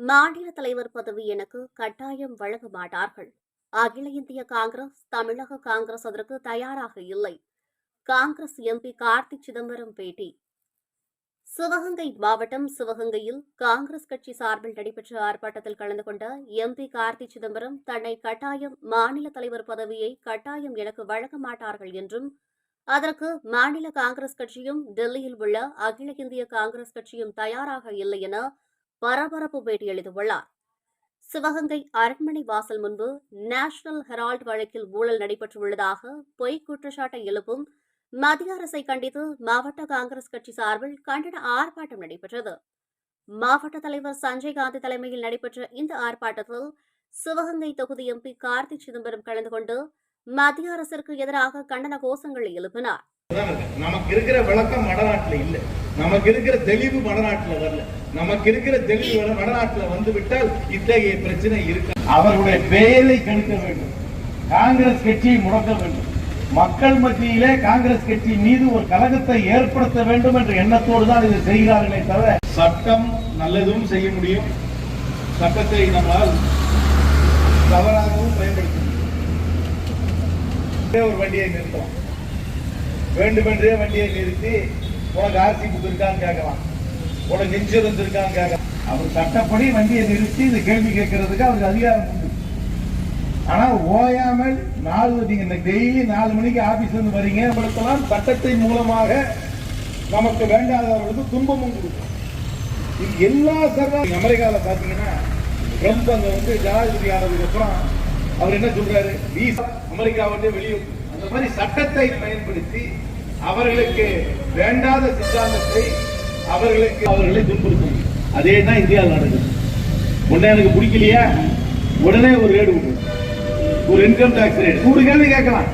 மாநில தலைவர் பதவி எனக்கு கட்டாயம் வழங்க மாட்டார்கள். அகில இந்திய காங்கிரஸ் தமிழக காங்கிரஸ் அதற்கு தயாராக இல்லை. காங்கிரஸ் எம்பி கார்த்தி சிதம்பரம் பேட்டி. சிவகங்கை மாவட்டம் சிவகங்கையில் காங்கிரஸ் கட்சி சார்பில் நடைபெற்ற ஆர்ப்பாட்டத்தில் கலந்து கொண்ட எம்பி கார்த்தி சிதம்பரம் தன்னை கட்டாயம் மாநில தலைவர் பதவியை கட்டாயம் எனக்கு வழங்க மாட்டார்கள் என்றும் அதற்கு மாநில காங்கிரஸ் கட்சியும் டெல்லியில் உள்ள அகில இந்திய காங்கிரஸ் கட்சியும் தயாராக இல்லை என பரபரப்பு பேட்டி எழுதியுள்ளார். சிவகங்கை அரண்மனை வாசல் முன்பு நேஷனல் ஹெரால்ட் வழக்கில் ஊழல் நடைபெற்றுள்ளதாக பொய் குற்றச்சாட்டை எழுப்பும் மத்திய அரசை கண்டித்து மாவட்ட காங்கிரஸ் கட்சி சார்பில் கண்டன ஆர்ப்பாட்டம் நடைபெற்றது. மாவட்ட தலைவர் சஞ்சய் காந்தி தலைமையில் நடைபெற்ற இந்த ஆர்ப்பாட்டத்தில் சிவகங்கை தொகுதி எம்பி கார்த்தி சிதம்பரம் கலந்து கொண்டு மத்திய அரசிற்கு எதிராக கண்டன கோஷங்களை எழுப்பினார். நமக்கு இருக்கிற விளக்கம் வடநாட்டில் இல்லை. நமக்கு இருக்கிற தெளிவு வடநாட்டுல வரல. நமக்கு இருக்கிற தெளிவு வடநாட்டுல வந்து விட்டால் இத்தகைய பிரச்சனை இருக்கு அவருடைய பெயரை கணிக்க வேண்டும். காங்கிரஸ் கட்சியை முடக்க வேண்டும். மக்கள் மத்தியிலே காங்கிரஸ் கட்சி மீது ஒரு கலகத்தை ஏற்படுத்த வேண்டும் என்ற எண்ணத்தோடு தான் இதை செய்கிறார்களே தவிர சட்டம் நல்லதும் செய்ய முடியும். சட்டத்தை நம்மால் தவறாகவும் பயன்படுத்த முடியும். ஒரே வண்டியை நிறுத்தலாம். வேண்டுமென்றே வண்டியை நிறுத்தி உனக்கு ஆர்சி புக் இருக்கான்னு கேட்கலாம். உனக்கு இன்சூரன்ஸ் இருக்கான்னு கேட்கலாம். அவர் சட்டப்படி வண்டியை நிறுத்தி இந்த கேள்வி கேட்கறதுக்கு அவருக்கு அதிகாரம் உண்டு. ஆனா ஓயாமல் நாலு நீங்க டெய்லி நாலு மணிக்கு ஆபீஸ்ல வந்து வரீங்க படுத்தலாம் சட்டத்தின் மூலமாக நமக்கு வேண்டாதவர்களுக்கு துன்பமும் கொடுக்கும். இது எல்லா சர்வ அமெரிக்காவில் பார்த்தீங்கன்னா ரொம்ப அங்க வந்து ஜனாதிபதி ஆனதுக்கு அப்புறம் அவர் என்ன சொல்றாரு? வீசா அமெரிக்காவிட்டு வெளியே அந்த மாதிரி சட்டத்தை பயன்படுத்தி அவர்களுக்கு வேண்டாத சித்தாந்தத்தை அவர்களுக்கு அவர்களை துன்புறுத்தும். அதே தான் இந்தியாவில் நடக்குது உடனே எனக்கு பிடிக்கலையா? உடனே ஒரு ரேடு விடு ஒரு இன்கம் டாக்ஸ் ரேடு நூறு கேள்வி கேட்கலாம்.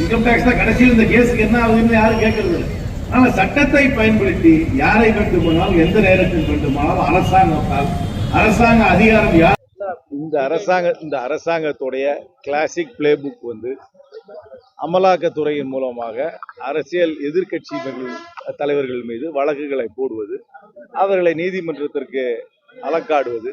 இன்கம் டாக்ஸ் தான் கடைசியில் இந்த கேஸுக்கு என்ன ஆகுதுன்னு யாரும் கேட்கறது இல்லை. ஆனா சட்டத்தை பயன்படுத்தி யாரை வேண்டுமானாலும் எந்த நேரத்தில் வேண்டுமானாலும் அரசாங்கத்தால் அரசாங்க அதிகாரம் யார் இந்த அரசாங்க இந்த அரசாங்கத்துடைய கிளாசிக் பிளே புக் வந்து அமலாக்கத்துறையின் மூலமாக அரசியல் எதிர்க்கட்சி தலைவர்கள் மீது வழக்குகளை போடுவது அவர்களை நீதிமன்றத்திற்கு அலக்காடுவது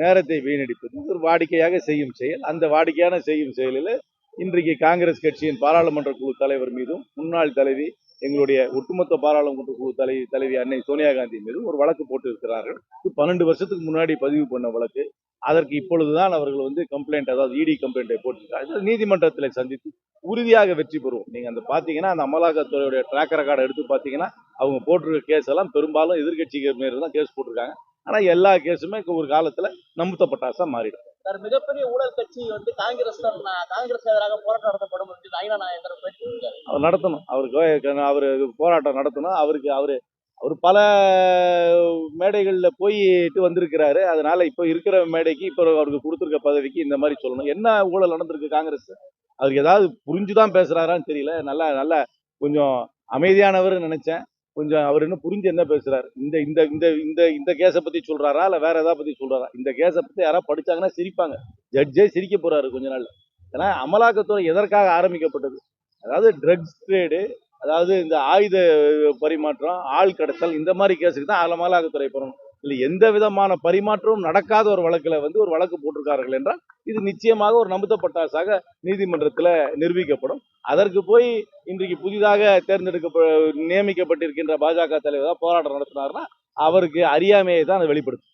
நேரத்தை வீணடிப்பது ஒரு வாடிக்கையாக செய்யும் செயல். அந்த வாடிக்கையான செய்யும் செயலில் இன்றைக்கு காங்கிரஸ் கட்சியின் பாராளுமன்ற குழு தலைவர் மீதும் முன்னாள் தலைவி எங்களுடைய ஒட்டுமொத்த பாராளுமன்ற குழு தலைவி தலைவி அன்னை சோனியா காந்தி மீதும் ஒரு வழக்கு போட்டு இருக்கிறார்கள் பன்னெண்டு வருஷத்துக்கு முன்னாடி பதிவு பண்ண வழக்கு. அதற்கு இப்பொழுதுதான் அவர்கள் வந்து கம்ப்ளைண்ட் அதாவது இடி கம்ப்ளைண்ட்டை போட்டிருக்காங்க. நீதிமன்றத்தில் சந்தித்து உறுதியாக வெற்றி பெறுவோம். நீங்க அந்த பாத்தீங்கன்னா அந்த அமலாக்கத்துறையுடைய ட்ராக் ரெக்கார்டை எடுத்து பாத்தீங்கன்னா அவங்க போட்டிருக்க கேஸ் எல்லாம் பெரும்பாலும் எதிர்கட்சிகள் மீது தான் கேஸ் போட்டிருக்காங்க. ஆனா எல்லா கேஸுமே ஒரு காலத்துல நம்புத்தப்பட்டாசா மாறிடும். சார் மிகப்பெரிய ஊழல் கட்சி வந்து காங்கிரஸ் தான். காங்கிரஸ் எதிராக போராட்டம் நடத்தப்படும். என்று ஐநா நாயகர் அவர் நடத்தணும். அவருக்கு அவர் போராட்டம் நடத்தணும். அவருக்கு அவரு அவர் பல மேடைகளில் போயிட்டு வந்திருக்கிறாரு. அதனால இப்போ இருக்கிற மேடைக்கு இப்போ அவருக்கு கொடுத்துருக்க பதவிக்கு இந்த மாதிரி சொல்லணும். என்ன ஊழல் நடந்திருக்கு காங்கிரஸ்? அவருக்கு ஏதாவது புரிஞ்சுதான் பேசுறாரான்னு தெரியல. நல்லா நல்லா கொஞ்சம் அமைதியானவர்னு நினைச்சேன். கொஞ்சம் அவர் இன்னும் புரிஞ்சு என்ன பேசுறாரு? இந்த இந்த இந்த இந்த இந்த கேஸை பத்தி சொல்றாரா? இல்லை வேற எதாவது பத்தி சொல்றாரா? இந்த கேஸை பத்தி யாராவது படிச்சாங்கன்னா சிரிப்பாங்க. ஜட்ஜே சிரிக்க போறாரு கொஞ்ச நாள் ஏன்னா அமலாக்கத்துறை எதற்காக ஆரம்பிக்கப்பட்டது? அதாவது ட்ரக்ஸ் ட்ரேடு அதாவது இந்த ஆயுத பரிமாற்றம் ஆள் கடத்தல் இந்த மாதிரி கேஸுக்கு தான் அமலாக்கத்துறை போறணும். இல்லை எந்த விதமான பரிமாற்றமும் நடக்காத ஒரு வழக்குல வந்து ஒரு வழக்கு போட்டிருக்கார்கள் என்றால் இது நிச்சயமாக ஒரு நம்புத்தப்பட்டாசாக நீதிமன்றத்தில் நிரூபிக்கப்படும். அதற்கு போய் இன்றைக்கு புதிதாக தேர்ந்தெடுக்க நியமிக்கப்பட்டிருக்கின்ற பாஜக தலைவர் தான் போராட்டம் நடத்தினார்னா அவருக்கு அறியாமையை தான் அதை வெளிப்படுத்தும்.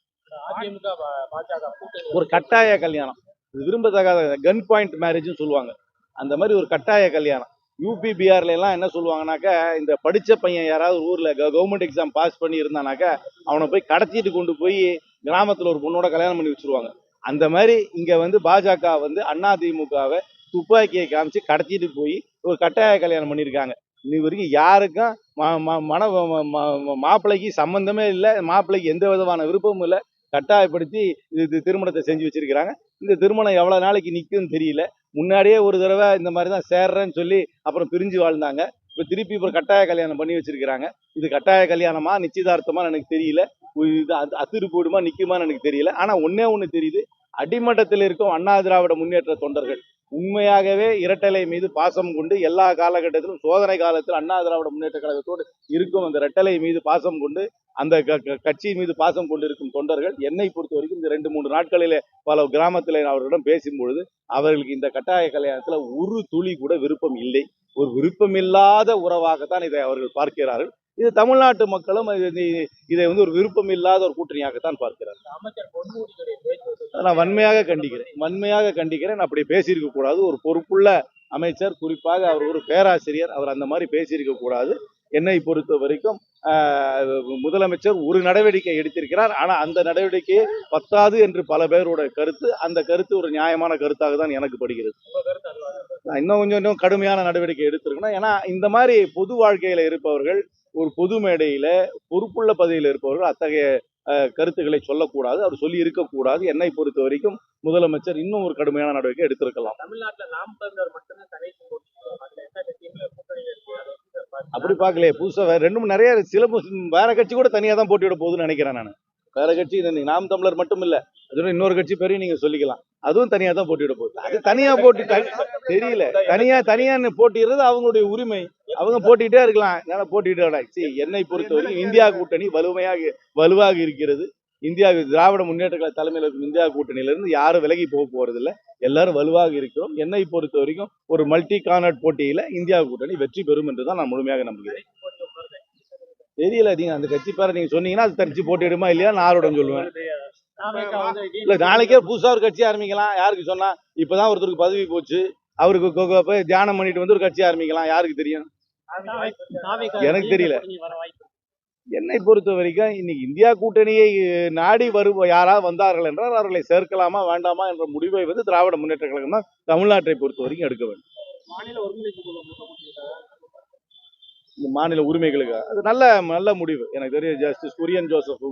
ஒரு கட்டாய கல்யாணம். இது விரும்பத்தகாத கன் பாயிண்ட் மேரேஜ்னு சொல்லுவாங்க. அந்த மாதிரி ஒரு கட்டாய கல்யாணம். யூபி பிஆர்ல எல்லாம் என்ன சொல்லுவாங்கனாக்கா இந்த படிச்ச பையன் யாராவது ஊர்ல கவர்மெண்ட் எக்ஸாம் பாஸ் பண்ணி இருந்தானாக்கா அவனை போய் கடத்திட்டு கொண்டு போய் கிராமத்துல ஒரு பொண்ணோட கல்யாணம் பண்ணி வச்சிருவாங்க. அந்த மாதிரி இங்க வந்து பாஜக வந்து அதிமுகவை துப்பாக்கியை காமிச்சு கடத்திட்டு போய் ஒரு கட்டாய கல்யாணம் பண்ணியிருக்காங்க. இது வரைக்கும் யாருக்கும் மன மாப்பிள்ளைக்கு சம்மந்தமே இல்லை மாப்பிள்ளைக்கு எந்த விதமான விருப்பமும் இல்லை. கட்டாயப்படுத்தி இது இது திருமணத்தை செஞ்சு வச்சிருக்கிறாங்க. இந்த திருமணம் எவ்வளோ நாளைக்கு நிக்கும்னு தெரியல. முன்னாடியே ஒரு தடவை இந்த மாதிரி தான் சேர்றேன்னு சொல்லி அப்புறம் பிரிஞ்சு வாழ்ந்தாங்க. இப்போ திருப்பி இப்போ கட்டாய கல்யாணம் பண்ணி வச்சிருக்கிறாங்க. இது கட்டாய கல்யாணமா நிச்சயதார்த்தமா எனக்கு தெரியல. இது அது அத்திரு போடுமா நிற்குமான்னு எனக்கு தெரியல. ஆனால் ஒன்னே ஒன்று தெரியுது. அடிமட்டத்தில் இருக்கும் அண்ணா திராவிட முன்னேற்ற தொண்டர்கள். உண்மையாகவே இரட்டலை மீது பாசம் கொண்டு எல்லா காலகட்டத்திலும் சோதனை காலத்தில் அண்ணா திராவிட முன்னேற்ற கழகத்தோடு இருக்கும் அந்த இரட்டலை மீது பாசம் கொண்டு அந்த க- க- கட்சி மீது பாசம் கொண்டிருக்கும் தொண்டர்கள் என்னை பொறுத்த வரைக்கும் இந்த ரெண்டு மூன்று நாட்களிலே பல கிராமத்தில் அவர்களிடம் பேசும்பொழுது அவர்களுக்கு இந்த கட்டாய கல்யாணத்தில் ஒரு துளி கூட விருப்பம் இல்லை. ஒரு விருப்பமில்லாத உறவாகத்தான் இதை அவர்கள் பார்க்கிறார்கள். இது தமிழ்நாட்டு மக்களும் இது- வந்து ஒரு விருப்பம் இல்லாத ஒரு கூட்டணியாகத்தான் அதை நான் வன்மையாக கண்டிக்கிறேன். வன்மையாக கண்டிக்கிறேன். அப்படி பேசியிருக்க கூடாது. ஒரு பொறுப்புள்ள அமைச்சர் குறிப்பாக அவர் ஒரு பேராசிரியர் அவர் அந்த மாதிரி பேசியிருக்க கூடாது. என்னை பொறுத்த வரைக்கும் முதலமைச்சர் ஒரு நடவடிக்கை எடுத்திருக்கிறார். ஆனா அந்த நடவடிக்கையே பத்தாது என்று பல பேரோட கருத்து அந்த கருத்து ஒரு நியாயமான கருத்தாக தான் எனக்கு படுகிறது. நான் இன்னும் கொஞ்சம் இன்னும் கடுமையான நடவடிக்கை எடுத்திருக்கணும். ஏன்னா இந்த மாதிரி பொது வாழ்க்கையில இருப்பவர்கள் ஒரு பொது மேடையில பொறுப்புள்ள பதவியில் இருப்பவர்கள் அத்தகைய கருத்துக்களை சொல்லக்கூடாது. அவர் சொல்லி இருக்கக்கூடாது. என்னை பொறுத்த வரைக்கும் முதலமைச்சர் இன்னும் ஒரு கடுமையான நடவடிக்கை எடுத்திருக்கலாம். தமிழ்நாட்டுல நாம் தமிழர் மட்டும்தான்? அப்படி பார்க்கலையே. புதுசா வேற ரெண்டு மூணு நிறைய சில வேற கட்சி கூட தனியா தான் போட்டியிட போகுதுன்னு நினைக்கிறேன் நான். வேற கட்சி நாம் தமிழர் மட்டும் இல்ல அதோட இன்னொரு கட்சி பேரையும் நீங்க சொல்லிக்கலாம். அதுவும் தனியா தான் போட்டியிட போகுது. அது தனியா போட்டி தெரியல. தனியா தனியா போட்டிடுறது அவங்களுடைய உரிமை. அவங்க போட்டிட்டே இருக்கலாம். என்னால போட்டிட்டு சரி என்னை பொறுத்த வரைக்கும் இந்தியா கூட்டணி வலுமையாக வலுவாக இருக்கிறது. இந்தியா திராவிட முன்னேற்ற கழக தலைமையில் இருக்கும் இந்தியா கூட்டணியிலிருந்து யாரும் விலகி போக போறதில்ல. எல்லாரும் வலுவாக இருக்கிறோம். என்னை பொறுத்த வரைக்கும் ஒரு மல்டி கார்னட் போட்டியில இந்தியா கூட்டணி வெற்றி பெறும் என்று தான் நான் முழுமையாக நம்புகிறேன். தெரியல நீங்க அந்த கட்சி பேரை நீங்க சொன்னீங்கன்னா அது தனிச்சு போட்டிடுமா இல்லையா? நான் ஆரோடம் சொல்லுவேன். இல்ல நாளைக்கே புதுசா ஒரு கட்சி ஆரம்பிக்கலாம். யாருக்கு சொன்னா இப்பதான் ஒருத்தருக்கு பதவி போச்சு. அவருக்கு போய் தியானம் பண்ணிட்டு வந்து ஒரு கட்சி ஆரம்பிக்கலாம். யாருக்கு தெரியும்? எனக்கு தெரியல. என்னை பொறுத்த வரைக்கும் இன்னைக்கு இந்தியா கூட்டணியை நாடி வரும் யாராவது வந்தார்கள் என்றால் அவர்களை சேர்க்கலாமா வேண்டாமா என்ற முடிவை வந்து திராவிட முன்னேற்ற கழகம் தான் தமிழ்நாட்டை பொறுத்த வரைக்கும் எடுக்க வேண்டும். இந்த மாநில உரிமைகளுக்கு? அது நல்ல நல்ல முடிவு. எனக்கு தெரியும் ஜஸ்டிஸ் குரியன் ஜோசப்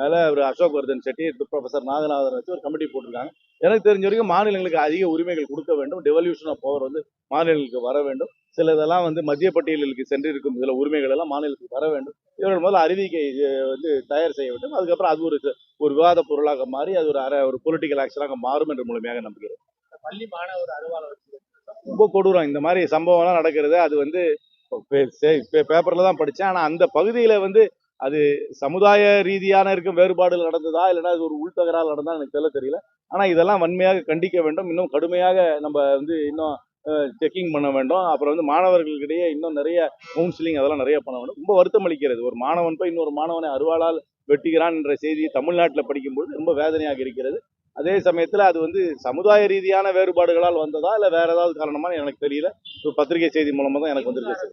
மேல ஒரு அசோக் வர்தன் செட்டி ப்ரொஃபசர் நாகநாதன் வச்சு ஒரு கமிட்டி போட்டிருக்காங்க. எனக்கு தெரிஞ்ச வரைக்கும் மாநிலங்களுக்கு அதிக உரிமைகள் கொடுக்க வேண்டும். டெவல்யூஷன் ஆஃப் பவர் வந்து மாநிலங்களுக்கு வர வேண்டும். சில இதெல்லாம் வந்து மத்திய பட்டியலுக்கு சென்றிருக்கும். சில உரிமைகள் எல்லாம் மாநிலத்துக்கு வர வேண்டும். இவர்கள் முதல்ல அறிவிக்கை வந்து தயார் செய்ய வேண்டும். அதுக்கப்புறம் அது ஒரு ஒரு விவாத பொருளாக மாறி அது ஒரு அர ஒரு பொலிட்டிக்கல் ஆக்ஷனாக மாறும் என்று முழுமையாக நம்புகிறேன் பள்ளி மாணவர் வச்சு ரொம்ப கொடூரம். இந்த மாதிரி சம்பவம்லாம் நடக்கிறது அது வந்து பேப்பர்ல தான் படித்தேன் ஆனால் அந்த பகுதியில் வந்து அது சமுதாய ரீதியான இருக்கும் வேறுபாடுகள் நடந்ததா இல்லைன்னா அது ஒரு உள்தகரால் நடந்தா எனக்கு தெரியல. தெரியல ஆனால் இதெல்லாம் வன்மையாக கண்டிக்க வேண்டும். இன்னும் கடுமையாக நம்ம வந்து இன்னும் செக்கிங் பண்ண வேண்டும். அப்புறம் வந்து மாணவர்களுக்கிடையே இன்னும் நிறைய கவுன்சிலிங் அதெல்லாம் நிறைய பண்ண வேண்டும். ரொம்ப வருத்தம் அளிக்கிறது. ஒரு மாணவன் போய் இன்னொரு மாணவனை அருவாளால் வெட்டுகிறான் என்ற செய்தி தமிழ்நாட்டில் படிக்கும்போது ரொம்ப வேதனையாக இருக்கிறது. அதே சமயத்தில் அது வந்து சமுதாய ரீதியான வேறுபாடுகளால் வந்ததா இல்லை வேற ஏதாவது காரணமாக எனக்கு தெரியல. பத்திரிகை செய்தி மூலமா தான் எனக்கு வந்திருக்கு.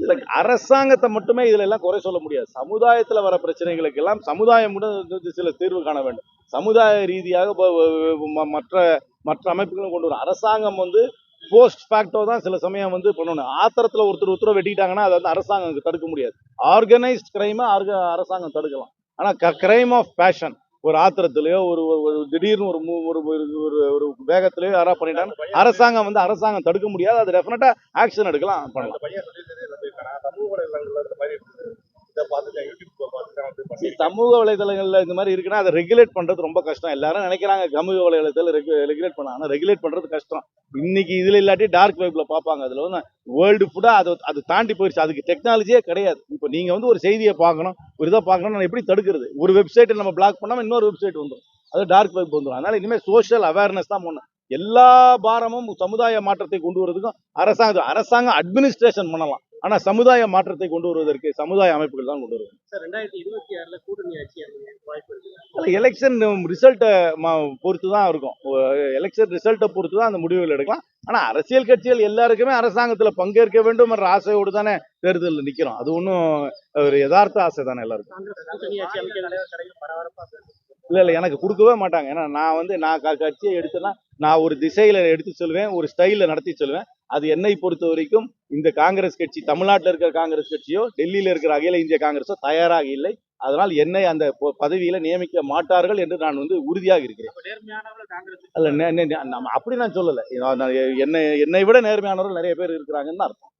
இதுல அரசாங்கத்தை மட்டுமே இதுல எல்லாம் குறை சொல்ல முடியாது. சமுதாயத்துல வர பிரச்சனைகளுக்கு எல்லாம் சமுதாயம் கூட சில தீர்வு காண வேண்டும். சமுதாய ரீதியாக மற்ற மற்ற அமைப்புகளும் கொண்டு வரும் அரசாங்கம் வந்து போஸ்ட் ஃபேக்டோ தான் சில சமயம் வந்து பண்ணணும். ஆத்திரத்துல ஒருத்தர் ஒருத்தர் வெட்டிட்டாங்கன்னா அதை வந்து அரசாங்கம் தடுக்க முடியாது. ஆர்கனைஸ்ட் கிரைமை அரசாங்கம் தடுக்கலாம். ஆனா கிரைம் ஆஃப் பேஷன் ஒரு ஆத்திரத்திலேயோ ஒரு ஒரு- ஒரு திடீர்னு ஒரு மூ- ஒரு ஒரு ஒரு- ஒரு யாராவது பண்ணிட்டாங்க அரசாங்கம் வந்து அரசாங்கம் தடுக்க முடியாது. அது டெஃபினட்டா ஆக்ஷன் எடுக்கலாம். பண்ணலாம் சமூக வலைதளங்களில் இந்த மாதிரி இருக்குன்னா அதை ரெகுலேட் பண்ணுறது ரொம்ப கஷ்டம். எல்லாரும் நினைக்கிறாங்க சமூக வலைதளத்தில் ரெகுலேட் பண்ண ஆனால் ரெகுலேட் பண்ணுறது கஷ்டம். இன்னைக்கு இதில் இல்லாட்டி டார்க் வைப்பில் பார்ப்பாங்க அதில் வந்து வேர்ல்டு ஃபுல்லாக அதை அது தாண்டி போயிடுச்சு அதுக்கு டெக்னாலஜியே கிடையாது. இப்போ நீங்கள் வந்து ஒரு செய்தியை பார்க்கணும் ஒரு இதை பார்க்கணும் நான் எப்படி தடுக்கிறது? ஒரு வெப்சைட்டை நம்ம பிளாக் பண்ணாமல் இன்னொரு வெப்சைட் வந்துடும் அது டார்க் வெப் வந்துடும் அதனால இனிமேல் சோஷியல் அவேர்னஸ் தான் பண்ணணும் எல்லா பாரமும் சமுதாய மாற்றத்தை கொண்டு வரதுக்கும் அரசாங்கம் அரசாங்கம் அட்மினிஸ்ட்ரேஷன் பண்ணலாம். ஆனா சமுதாய மாற்றத்தை கொண்டு வருவதற்கு சமுதாய அமைப்புகள் தான் கொண்டு வருவது சார் ரெண்டாயிரத்தி இருபத்தி ஆறுல கூட்டணி ஆட்சி அமைய வாய்ப்பு இருக்கு எலெக்ஷன் ரிசல்ட்டை பொறுத்து தான் இருக்கும். எலெக்ஷன் ரிசல்ட்டை பொறுத்து தான் அந்த முடிவுகள் எடுக்கலாம். ஆனா அரசியல் கட்சிகள் எல்லாருக்குமே அரசாங்கத்துல பங்கேற்க வேண்டும் என்ற ஆசையோடு தானே தேர்தலில் நிக்கிறோம். அது ஒன்றும் ஒரு யதார்த்த ஆசை தானே எல்லாருக்கும். இல்ல இல்ல எனக்கு கொடுக்கவே மாட்டாங்க. ஏன்னா நான் வந்து நான் கட்சியை எடுத்தேன்னா நான் ஒரு திசையில எடுத்து சொல்லுவேன் ஒரு ஸ்டைல நடத்தி சொல்லுவேன். அது என்னை பொறுத்த வரைக்கும் இந்த காங்கிரஸ் கட்சி தமிழ்நாட்டில் இருக்கிற காங்கிரஸ் கட்சியோ டெல்லியில இருக்கிற அகில இந்திய காங்கிரஸோ தயாராக இல்லை. அதனால் என்னை அந்த பதவியில நியமிக்க மாட்டார்கள் என்று நான் வந்து உறுதியாக இருக்கிறேன். நம்ம அப்படி நான் சொல்லலை. என்னை என்னை விட நேர்மையானவர்கள் நிறைய பேர் இருக்கிறாங்கன்னு அர்த்தம்.